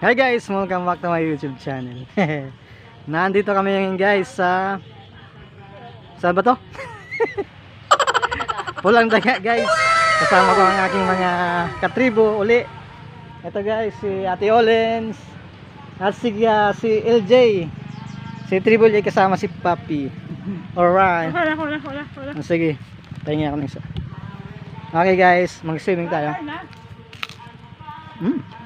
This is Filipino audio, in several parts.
Hi guys, welcome back to my YouTube channel. Nandito kami ngayon guys sa Saan ba to? Pulang daga guys. Kasama ko ang aking mga katribo uli. Ito guys, si Ate Olens. At si, ah, si LJ. Si Triple J kasama si Papi. Alright. Wala, wala, wala, wala. Ah, Sige, pahinga ako ng isa. Okay guys, mag-swimming tayo. Hmm.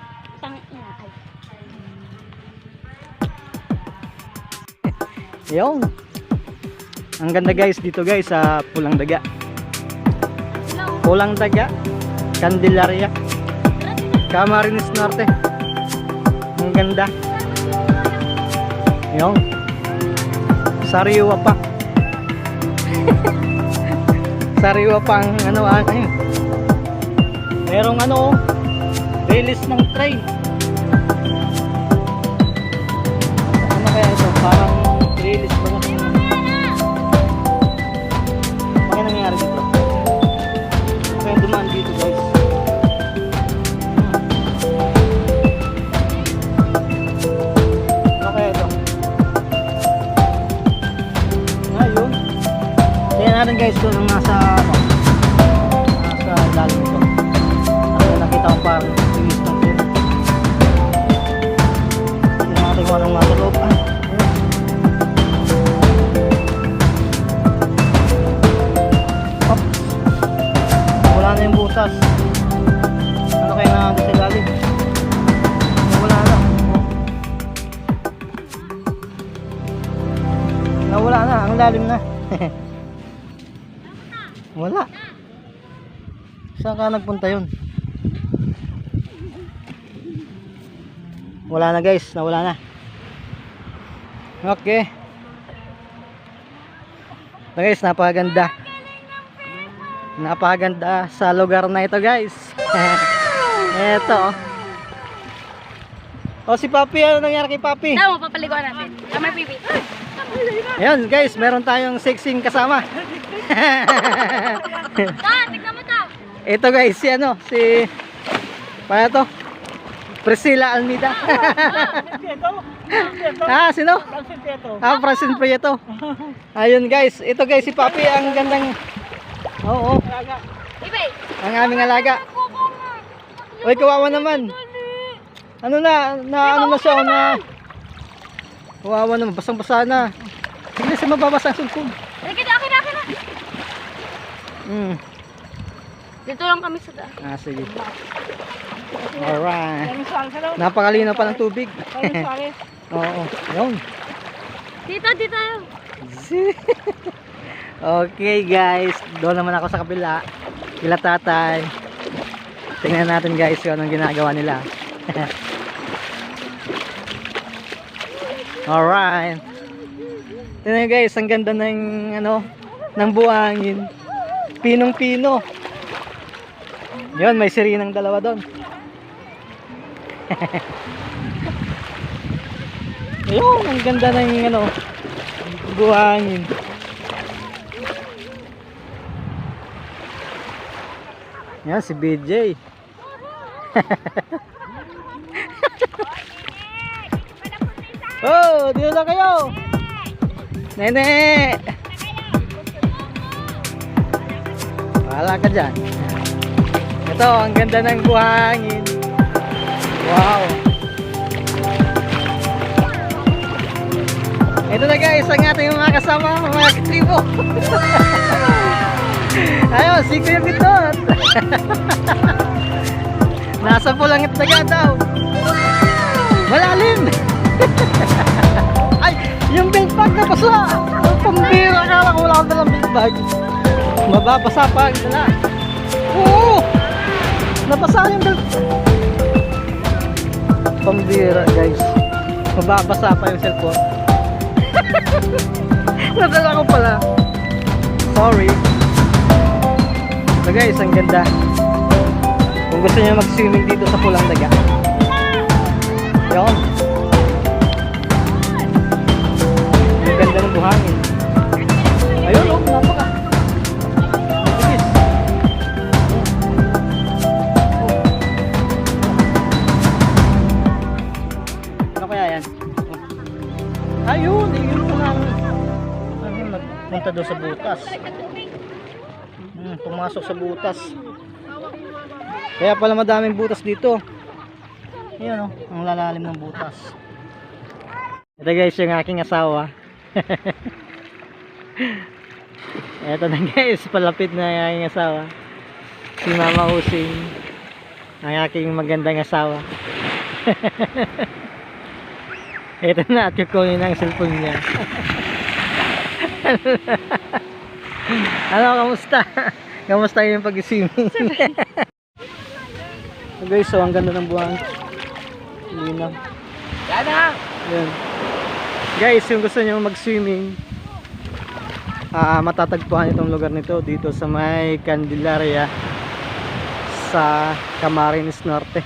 Yung. Ang ganda guys dito guys sa Pulang Daga. Pulang Daga, Candelaria, Camarines Norte. Ang ganda. Yung. Sariwa pa. Sariwa pa ang ano ah, ayun. Merong ano oh, release ng train. Natin guys kung anong nasa ano. Nasa lalim ito. Ano nakita ko parang release ng train. Tingnan natin kung anong nasa loob. Ah. Wala na yung butas. Ano kaya na sa ilalim? Wala na. Nawala na, ang lalim na. Wala. Saan ka nagpunta yun? Wala na guys, nawala na. Okay. Ito guys, napakaganda. Napakaganda sa lugar na ito guys. Ito. oh. O si Papi, ano nangyari kay Papi? Tama, papaliguan natin. Kamay pipi. Ayan guys, meron tayong sexing kasama. Ta, tignan mo to. ito guys, si ano, si... Paano to? Priscilla Almida. ah, sino? Ah, Francine Prieto. Ayun guys, ito guys si Papi ang gandang Oo, Ibe. ang aming alaga. Uy, kawawa naman. Ano na, na ano na siya, na Kawawa naman, basang-basa na. Hindi siya mababasa ang sungkong. Akin na, akin na, akin na. Hmm. Dito lang kami sa daan. Ah, sige. Alright. Napakalino pa ng tubig. Oo, yun. Dito, dito okay guys, doon naman ako sa kapila. Kila tatay. Tingnan natin guys kung anong ginagawa nila. Alright. Tingnan guys, ang ganda ng ano, ng buhangin. Pinong-pino. Yun, may sirinang dalawa doon. Ayun, ang ganda ng ano, buhangin. Yan si BJ. oh, dito na kayo. Nene. Wala ka dyan. Ito, ang ganda ng buhangin. Wow. Ito na guys, ang ating mga kasama, mga katribo. Ayun, si Kuya Bitot. Nasa pulangit daga daw. Malalim. Ay, yung belt bag na. Ang pambira ka lang, wala ka dalang belt bag. Mababasa pa ang dala. Oo! Nabasa yung belt. Pambira guys. Mababasa pa yung cellphone. Nadala ko pala. Sorry. So guys, ang ganda. Kung gusto niyo mag-swimming dito sa Pulang Daga. Yun. Ang ganda ng buhangin. Ayun, ayun pala. Ayun, nagpunta daw sa butas. Hmm, pumasok sa butas. Kaya pala madaming butas dito. Ayun oh, ang lalalim ng butas. Ito guys, yung aking asawa. Ito na guys, palapit na yung aking asawa. Si Mama Using. Ang aking magandang asawa. Ito na at kukunin ang cellphone niya. ano, kamusta? kamusta yung pag-swimming? so guys, so ang ganda ng buwan. Linaw. Yan na! Yan. Guys, yung gusto nyo mag-swimming, ah matatagpuan itong lugar nito dito sa may Candelaria sa Camarines Norte.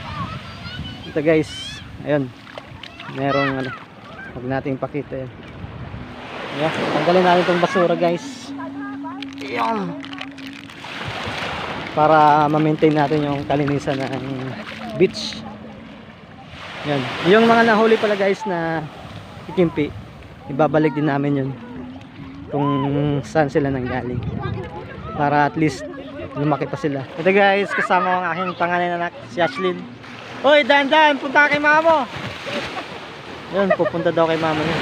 Ito guys, ayun. Merong ano, huwag natin ipakita yan. Yeah, tanggalin natin itong basura guys. Yan. Para ma-maintain natin yung kalinisan ng beach. Yan. Yung mga nahuli pala guys na ikimpi, ibabalik din namin yun kung saan sila nanggaling. Para at least lumaki pa sila. Ito guys, kasama ang aking panganay na anak, si Ashlyn. Hoy, dahan-dahan, punta ka kay mama mo. Yun, pupunta daw kay mama niya.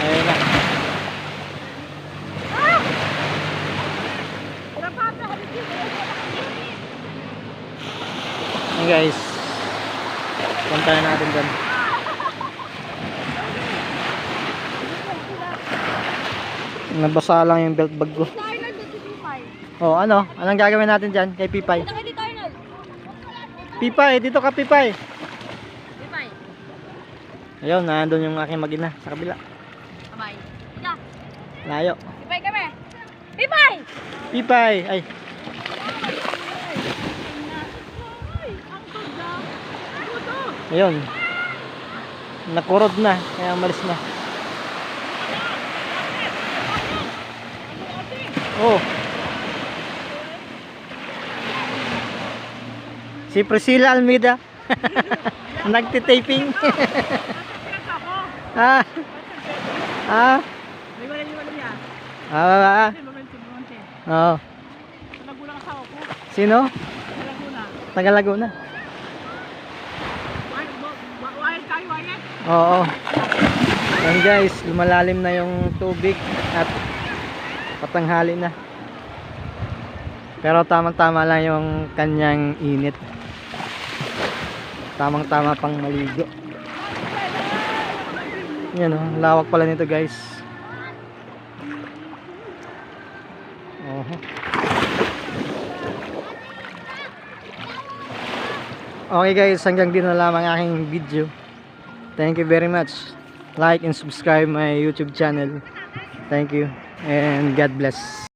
Ayun na. Ayan guys. Punta na natin dyan. Nabasa lang yung belt bag ko. Oh, ano? Anong gagawin natin dyan kay Pipay? Dito ka dito, Arnold. Pipay, dito ka Pipay. Pipay. Ayun, nandun yung aking magina sa kabila. Kamay. Layo. Pipay kami. Pipay! Pipay, ay. Ayun. Nakurod na, kaya umalis na. Oh. Si Priscilla Almeida. Nagtitaping. ah. Ah. Ah, ah, ah. Oo. Sino? Taga Laguna. Oo. Yan guys, lumalalim na yung tubig at patanghali na. Pero tamang-tama lang yung kanyang init. Tamang-tama pang maligo. Yan oh, lawak pala nito guys. Oho. Okay guys, hanggang dito na lamang aking video. Thank you very much. Like and subscribe my YouTube channel. Thank you and God bless.